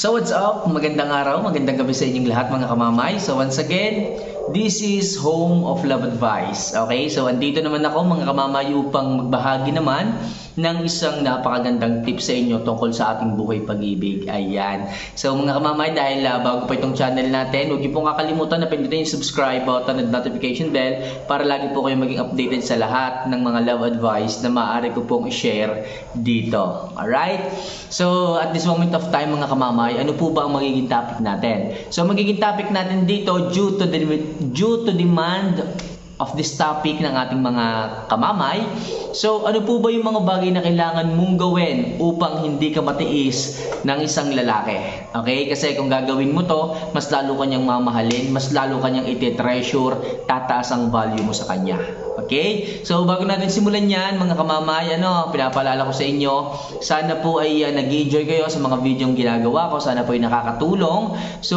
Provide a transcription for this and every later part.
So what's up? Magandang araw, magandang gabi sa inyong lahat mga kamamay. So once again, this is Home of Love Advice. Okay, so andito naman ako mga kamamay upang magbahagi naman ng isang napakagandang tip sa inyo tungkol sa ating buhay pag-ibig. Ayan. So mga kamamay, dahil uh, bago pa itong channel natin, huwag niyo pong kakalimutan na pindutin yung subscribe button at notification bell para lagi po kayo maging updated sa lahat ng mga love advice na maaari ko pong i-share dito. Alright? So at this moment of time mga kamamay, ano po ba ang magiging topic natin? So magiging topic natin dito due to the due to demand of this topic ng ating mga kamamay. So, ano po ba yung mga bagay na kailangan mong gawin upang hindi ka matiis ng isang lalaki? Okay? Kasi kung gagawin mo to, mas lalo kanyang mamahalin, mas lalo kanyang iti-treasure, tataas ang value mo sa kanya. Okay? So, bago natin simulan yan, mga kamamay, ano, pinapalala ko sa inyo, sana po ay uh, nag-enjoy kayo sa mga video yung ginagawa ko, sana po ay nakakatulong. So,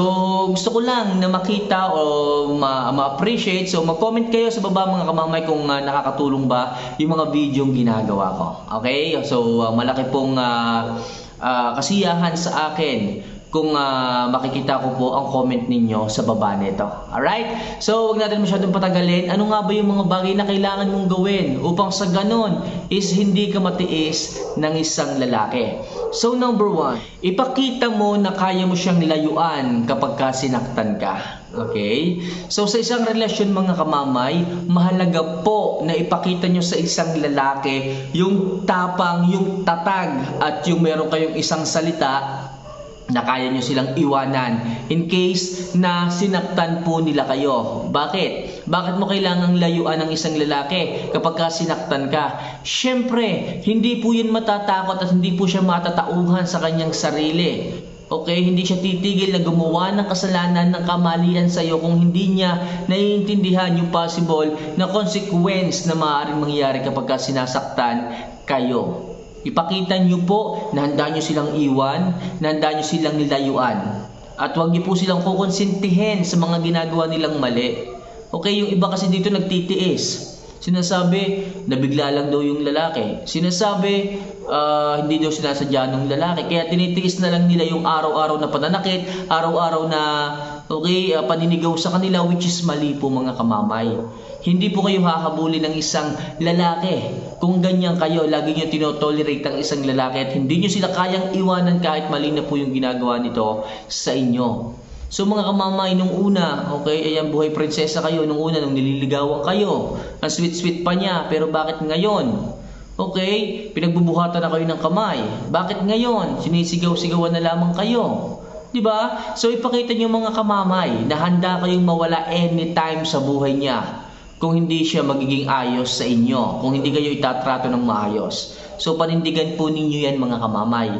gusto ko lang na makita o ma- ma-appreciate. So, mag-comment kayo sa baba mga kamamay kung uh, nakakatulong ba yung mga video yung ginagawa ko. Okay? So, uh, malaki pong uh, uh, kasiyahan sa akin kung uh, makikita ko po ang comment ninyo sa baba nito. Alright? So, huwag natin masyadong patagalin. Ano nga ba yung mga bagay na kailangan mong gawin upang sa ganon is hindi ka matiis ng isang lalaki? So, number one, ipakita mo na kaya mo siyang layuan kapag ka sinaktan ka. Okay? So, sa isang relasyon mga kamamay, mahalaga po na ipakita nyo sa isang lalaki yung tapang, yung tatag, at yung meron kayong isang salita na kaya nyo silang iwanan in case na sinaktan po nila kayo. Bakit? Bakit mo kailangang layuan ng isang lalaki kapag ka sinaktan ka? Siyempre, hindi po yun matatakot at hindi po siya matatauhan sa kanyang sarili. Okay, hindi siya titigil na gumawa ng kasalanan ng kamalian sa iyo kung hindi niya naiintindihan yung possible na consequence na maaaring mangyari kapag ka sinasaktan kayo. Ipakita nyo po na handa nyo silang iwan, na handa nyo silang nilayuan. At huwag nyo po silang kukonsintihin sa mga ginagawa nilang mali. Okay, yung iba kasi dito nagtitiis. Sinasabi, nabigla lang daw yung lalaki. Sinasabi, uh, hindi daw sinasadya ng lalaki. Kaya tinitiis na lang nila yung araw-araw na pananakit, araw-araw na okay, uh, paninigaw sa kanila which is mali po mga kamamay. Hindi po kayo hahabulin ng isang lalaki. Kung ganyan kayo, lagi nyo tinotolerate ang isang lalaki at hindi nyo sila kayang iwanan kahit mali na po yung ginagawa nito sa inyo. So mga kamamay, nung una, okay, ayan buhay prinsesa kayo, nung una, nung nililigawan kayo, ang sweet-sweet pa niya, pero bakit ngayon? Okay, pinagbubuhatan na kayo ng kamay. Bakit ngayon? Sinisigaw-sigawan na lamang kayo. 'Di ba? So ipakita niyo mga kamamay na handa kayong mawala anytime sa buhay niya kung hindi siya magiging ayos sa inyo, kung hindi kayo itatrato ng maayos. So panindigan po ninyo yan mga kamamay.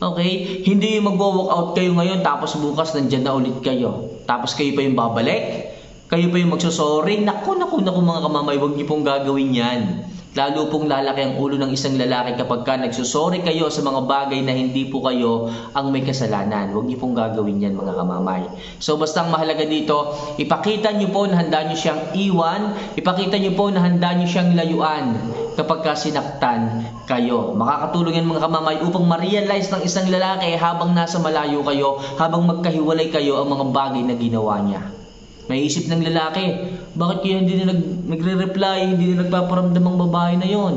Okay? Hindi yung magwo-walk out kayo ngayon tapos bukas nandyan na ulit kayo. Tapos kayo pa yung babalik. Kayo pa yung magsusorry. Naku, naku, naku mga kamamay, huwag niyo pong gagawin yan. Lalo pong lalaki ang ulo ng isang lalaki kapag ka nagsusorry kayo sa mga bagay na hindi po kayo ang may kasalanan. Huwag niyo pong gagawin yan mga kamamay. So basta ang mahalaga dito, ipakita niyo po na handa niyo siyang iwan, ipakita niyo po na handa niyo siyang layuan kapag ka sinaktan kayo. Makakatulong yan mga kamamay upang ma-realize ng isang lalaki habang nasa malayo kayo, habang magkahiwalay kayo ang mga bagay na ginawa niya. May isip ng lalaki, bakit kaya hindi na nag, nagre-reply, hindi na nagpaparamdam ang babae na yon?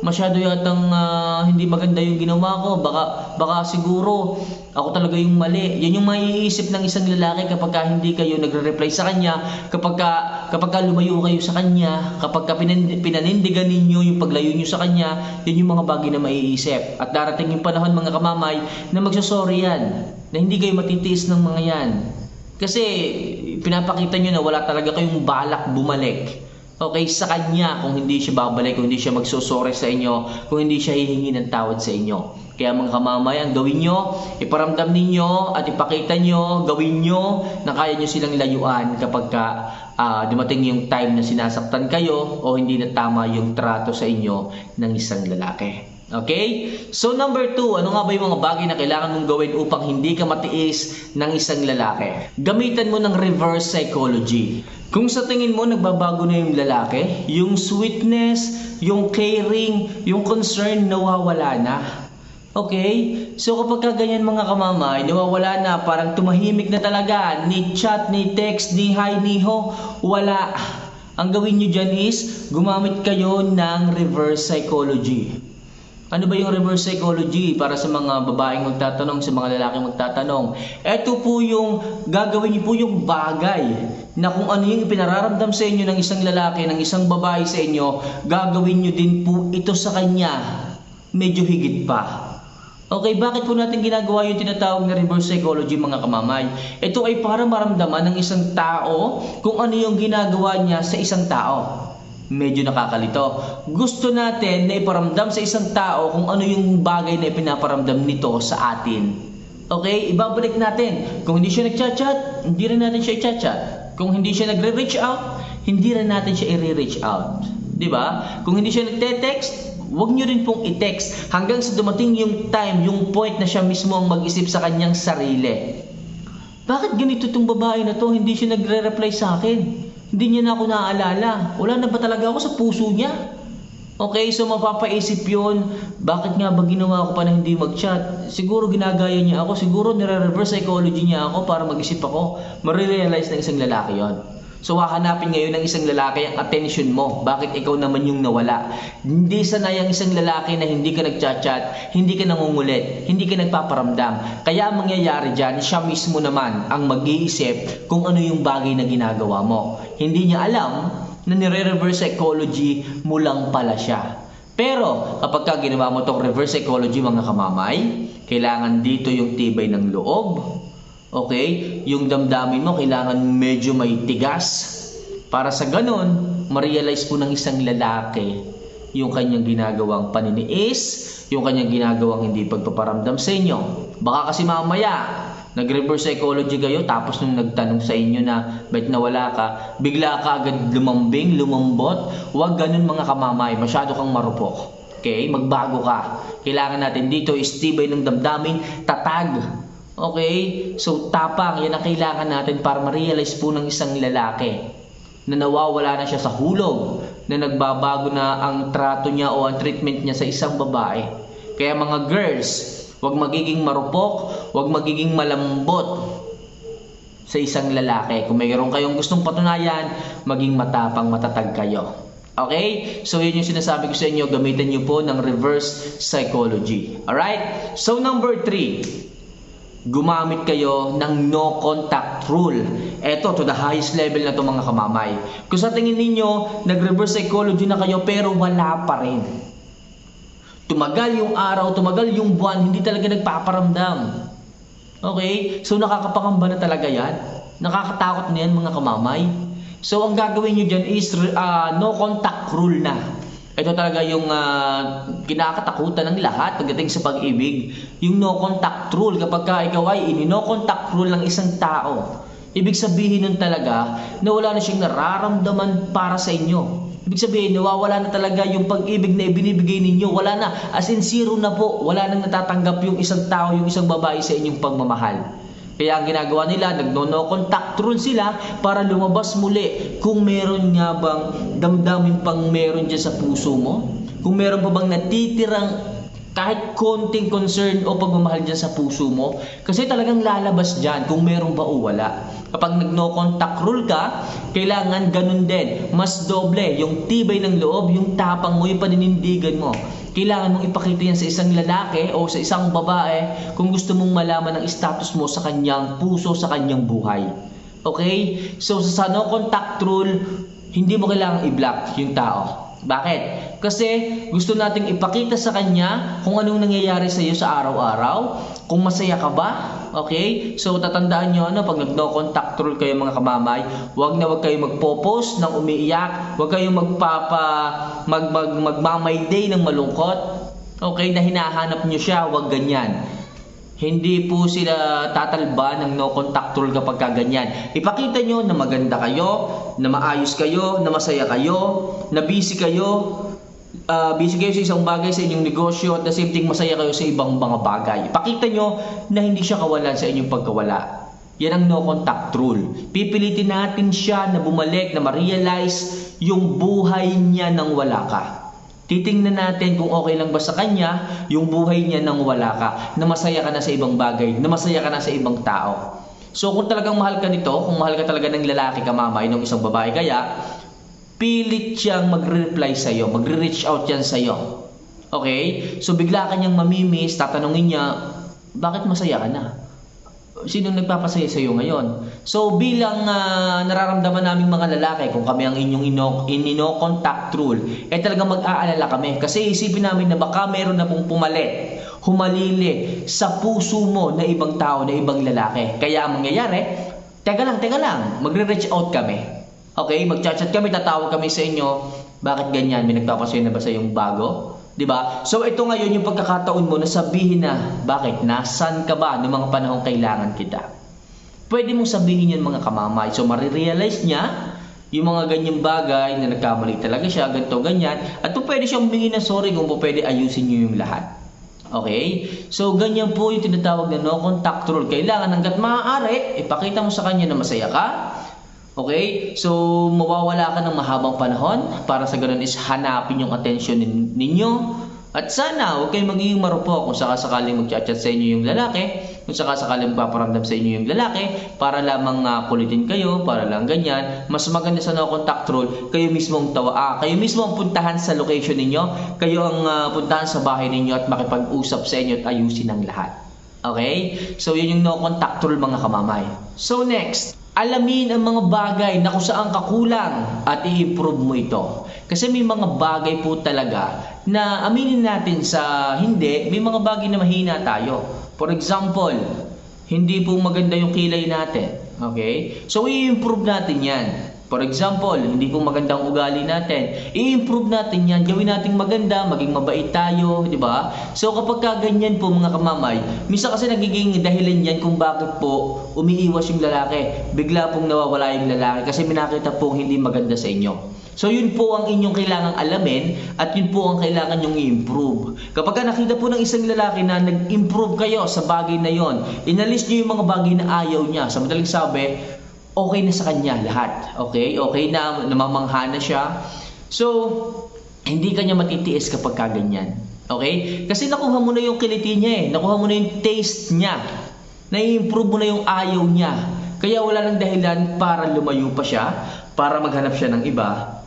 Masyado yatang uh, hindi maganda yung ginawa ko. Baka, baka siguro ako talaga yung mali. Yan yung maiisip ng isang lalaki kapag ka hindi kayo nagre-reply sa kanya, kapag ka, kapag ka lumayo kayo sa kanya, kapag ka pinan, pinanindigan ninyo yung paglayo nyo sa kanya, yan yung mga bagay na maiisip. At darating yung panahon mga kamamay na magsasorry yan, na hindi kayo matitiis ng mga yan. Kasi pinapakita nyo na wala talaga kayong balak bumalik. Okay, sa kanya kung hindi siya babalik, kung hindi siya magsusore sa inyo, kung hindi siya hihingi ng tawad sa inyo. Kaya mga kamamayan, gawin nyo, iparamdam ninyo at ipakita nyo, gawin nyo na kaya nyo silang layuan kapag ka, uh, dumating yung time na sinasaktan kayo o hindi na tama yung trato sa inyo ng isang lalaki. Okay? So number two, ano nga ba yung mga bagay na kailangan mong gawin upang hindi ka matiis ng isang lalaki? Gamitan mo ng reverse psychology. Kung sa tingin mo nagbabago na yung lalaki, yung sweetness, yung caring, yung concern nawawala na. Okay? So kapag ka ganyan mga kamamay, nawawala na, parang tumahimik na talaga, ni chat, ni text, ni hi, ni ho, wala. Ang gawin nyo dyan is, gumamit kayo ng reverse psychology. Ano ba yung reverse psychology para sa mga babaeng magtatanong, sa mga lalaking magtatanong? Ito po yung gagawin niyo po yung bagay na kung ano yung pinararamdam sa inyo ng isang lalaki, ng isang babae sa inyo, gagawin niyo din po ito sa kanya. Medyo higit pa. Okay, bakit po natin ginagawa yung tinatawag na reverse psychology mga kamamay? Ito ay para maramdaman ng isang tao kung ano yung ginagawa niya sa isang tao medyo nakakalito. Gusto natin na iparamdam sa isang tao kung ano yung bagay na ipinaparamdam nito sa atin. Okay, ibabalik natin. Kung hindi siya nagchat-chat, hindi rin natin siya i-chat. Kung hindi siya nagre-reach out, hindi rin natin siya i-reach out. 'Di ba? Kung hindi siya nagte-text, Huwag nyo rin pong i-text hanggang sa dumating yung time, yung point na siya mismo ang mag-isip sa kanyang sarili. Bakit ganito tong babae na to? Hindi siya nagre-reply sa akin. Hindi niya na ako naaalala. Wala na ba talaga ako sa puso niya? Okay, so mapapaisip yon bakit nga ba ginawa ko pa na hindi mag-chat? Siguro ginagaya niya ako, siguro nire-reverse psychology niya ako para mag-isip ako. Marirealize ng isang lalaki yon. So hahanapin ngayon ng isang lalaki ang attention mo. Bakit ikaw naman yung nawala? Hindi sanay ang isang lalaki na hindi ka nagchat-chat, hindi ka nangungulit, hindi ka nagpaparamdam. Kaya ang mangyayari dyan, siya mismo naman ang mag-iisip kung ano yung bagay na ginagawa mo. Hindi niya alam na nire-reverse psychology mo lang pala siya. Pero kapag ka ginawa mo tong reverse psychology mga kamamay, kailangan dito yung tibay ng loob, Okay? Yung damdamin mo kailangan medyo may tigas. Para sa ganon, ma-realize po ng isang lalaki yung kanyang ginagawang paniniis, yung kanyang ginagawang hindi pagpaparamdam sa inyo. Baka kasi mamaya, nag-reverse psychology kayo tapos nung nagtanong sa inyo na ba't nawala ka, bigla ka agad lumambing, lumambot. Huwag ganun mga kamamay, masyado kang marupok. Okay? Magbago ka. Kailangan natin dito is tibay ng damdamin, tatag Okay? So, tapang, yan ang kailangan natin para ma-realize po ng isang lalaki na nawawala na siya sa hulog, na nagbabago na ang trato niya o ang treatment niya sa isang babae. Kaya mga girls, huwag magiging marupok, huwag magiging malambot sa isang lalaki. Kung mayroon kayong gustong patunayan, maging matapang, matatag kayo. Okay? So, yun yung sinasabi ko sa inyo, gamitin nyo po ng reverse psychology. Alright? So, number three, gumamit kayo ng no contact rule. Ito, to the highest level na to mga kamamay. Kung sa tingin ninyo, nag-reverse psychology na kayo pero wala pa rin. Tumagal yung araw, tumagal yung buwan, hindi talaga nagpaparamdam. Okay? So nakakapangamba na talaga yan. Nakakatakot na yan mga kamamay. So ang gagawin nyo dyan is uh, no contact rule na. Ito talaga yung uh, kinakatakutan ng lahat pagdating sa pag-ibig. Yung no contact rule. Kapag ka ikaw ay ini no contact rule ng isang tao, ibig sabihin nun talaga na wala na siyang nararamdaman para sa inyo. Ibig sabihin, nawawala na talaga yung pag-ibig na ibinibigay ninyo. Wala na. As in zero na po. Wala nang natatanggap yung isang tao, yung isang babae sa inyong pagmamahal. Kaya ang ginagawa nila, nagno-no contact rule sila para lumabas muli kung meron nga bang damdamin pang meron dyan sa puso mo. Kung meron pa bang natitirang kahit konting concern o pagmamahal dyan sa puso mo. Kasi talagang lalabas dyan kung meron ba o wala. Kapag nag-no contact rule ka, kailangan ganun din. Mas doble yung tibay ng loob, yung tapang mo, yung paninindigan mo kailangan mong ipakita yan sa isang lalaki o sa isang babae kung gusto mong malaman ang status mo sa kanyang puso, sa kanyang buhay. Okay? So sa no contact rule, hindi mo kailangang i-block yung tao. Bakit? Kasi gusto nating ipakita sa kanya kung anong nangyayari sa iyo sa araw-araw, kung masaya ka ba, okay? So tatandaan nyo ano, pag nag-no contact rule kayo mga kamamay, wag na wag kayo magpo-post ng umiiyak, wag kayong magpapa mag, mag, magmamay day ng malungkot, okay, na hinahanap nyo siya, wag ganyan. Hindi po sila tatalba ng no contact rule kapag kaganyan. Ipakita nyo na maganda kayo, na maayos kayo, na masaya kayo, na busy kayo, uh, busy kayo sa isang bagay sa inyong negosyo at the same thing masaya kayo sa ibang mga bagay. Ipakita nyo na hindi siya kawalan sa inyong pagkawala. Yan ang no contact rule. Pipilitin natin siya na bumalik, na ma-realize yung buhay niya nang wala ka. Titingnan natin kung okay lang ba sa kanya yung buhay niya nang wala ka, na masaya ka na sa ibang bagay, na masaya ka na sa ibang tao. So kung talagang mahal ka nito, kung mahal ka talaga ng lalaki ka mamay ng isang babae kaya, pilit siyang magre-reply sa iyo, magre-reach out yan sa iyo. Okay? So bigla ka niyang mamimiss, tatanungin niya, bakit masaya ka na? Sino nagpapasaya sa iyo ngayon? So bilang ah, nararamdaman naming mga lalaki kung kami ang inyong ino, inino contact rule, eh talagang mag-aalala kami kasi isipin namin na baka meron na pong pumalit, humalili sa puso mo na ibang tao, na ibang lalaki. Kaya ang mangyayari, teka lang, teka lang, magre-reach out kami. Okay, mag-chat kami, tatawag kami sa inyo. Bakit ganyan? May nagpapasaya na ba sa yung bago? 'Di ba? So ito ngayon yung pagkakataon mo na sabihin na, bakit? Nasaan ka ba noong mga panahong kailangan kita? Pwede mong sabihin yun mga kamamay. So marirealize niya yung mga ganyang bagay na nagkamali talaga siya, ganito, ganyan. At kung pwede siyang humingi ng sorry kung pwede ayusin niyo yung lahat. Okay? So, ganyan po yung tinatawag na no contact rule. Kailangan hanggat maaari, ipakita mo sa kanya na masaya ka. Okay? So, mawawala ka ng mahabang panahon para sa ganun is hanapin yung attention nin- ninyo. At sana, huwag kayong magiging marupok kung sakasakaling mag-chat sa inyo yung lalaki, kung sakasakaling magpaparamdam sa inyo yung lalaki, para lamang ah, kulitin kayo, para lang ganyan. Mas maganda sa no contact rule, kayo mismo ang tawa, ah, kayo mismo ang puntahan sa location ninyo, kayo ang ah, puntahan sa bahay ninyo at makipag-usap sa inyo at ayusin ang lahat. Okay? So, yun yung no contact rule mga kamamay. So, next, alamin ang mga bagay na kung saan ka at i-improve mo ito. Kasi may mga bagay po talaga na aminin natin sa hindi, may mga bagay na mahina tayo. For example, hindi po maganda yung kilay natin. Okay? So, i-improve natin yan. For example, hindi po magandang ugali natin. I-improve natin yan. Gawin natin maganda, maging mabait tayo, di ba? So kapag ka ganyan po mga kamamay, misa kasi nagiging dahilan yan kung bakit po umiiwas yung lalaki. Bigla pong nawawala yung lalaki kasi minakita pong hindi maganda sa inyo. So yun po ang inyong kailangang alamin at yun po ang kailangan nyong i-improve. Kapag ka nakita po ng isang lalaki na nag-improve kayo sa bagay na yon, inalis nyo yung mga bagay na ayaw niya. Sa madaling sabi, okay na sa kanya lahat. Okay? Okay na, namamangha na siya. So, hindi kanya matitiis kapag kaganyan. Okay? Kasi nakuha mo na yung kiliti niya eh. Nakuha mo na yung taste niya. Na-improve mo na yung ayaw niya. Kaya wala nang dahilan para lumayo pa siya, para maghanap siya ng iba,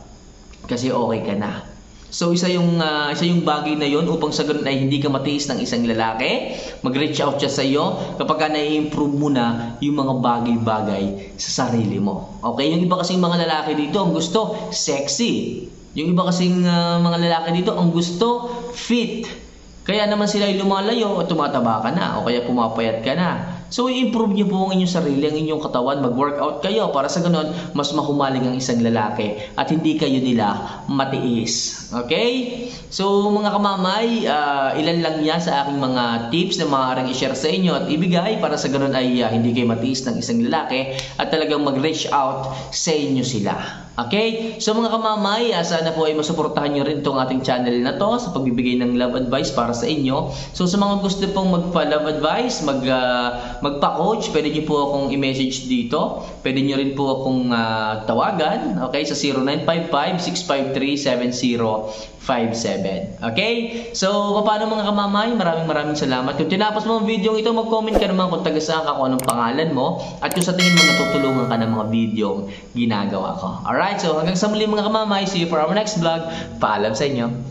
kasi okay ka na. So isa yung ah, isa yung bagay na yon upang sa ganun ay hindi ka matiis ng isang lalaki, mag-reach out siya sa iyo kapag ka na-improve mo na yung mga bagay-bagay sa sarili mo. Okay, yung iba kasing mga lalaki dito ang gusto sexy. Yung iba kasing ah, mga lalaki dito ang gusto fit. Kaya naman sila ay lumalayo at tumataba ka na o kaya pumapayat ka na. So, i-improve niyo po ang inyong sarili, ang inyong katawan, mag-workout kayo para sa ganun, mas mahumaling ang isang lalaki at hindi kayo nila matiis. Okay? So, mga kamamay, ah, ilan lang yan sa aking mga tips na maaaring i-share sa inyo at ibigay para sa ganun ay ah, hindi kayo matiis ng isang lalaki at talagang mag-reach out sa inyo sila. Okay? So mga kamamay, ah, sana po ay masuportahan nyo rin itong ating channel na to sa pagbibigay ng love advice para sa inyo. So sa mga gusto pong magpa-love advice, mag, ah, magpa-coach, pwede nyo po akong i-message dito. Pwede nyo rin po akong ah, tawagan, okay, sa 0955-653-7057. Okay? So, paano mga kamamay? Maraming maraming salamat. Kung tinapos mo ang video ito, mag-comment ka naman kung taga saan ka, kung anong pangalan mo, at kung sa tingin mo natutulungan ka ng mga video ginagawa ko. Alright? So, hanggang sa muli mga kamamay. See you for our next vlog. Paalam sa inyo.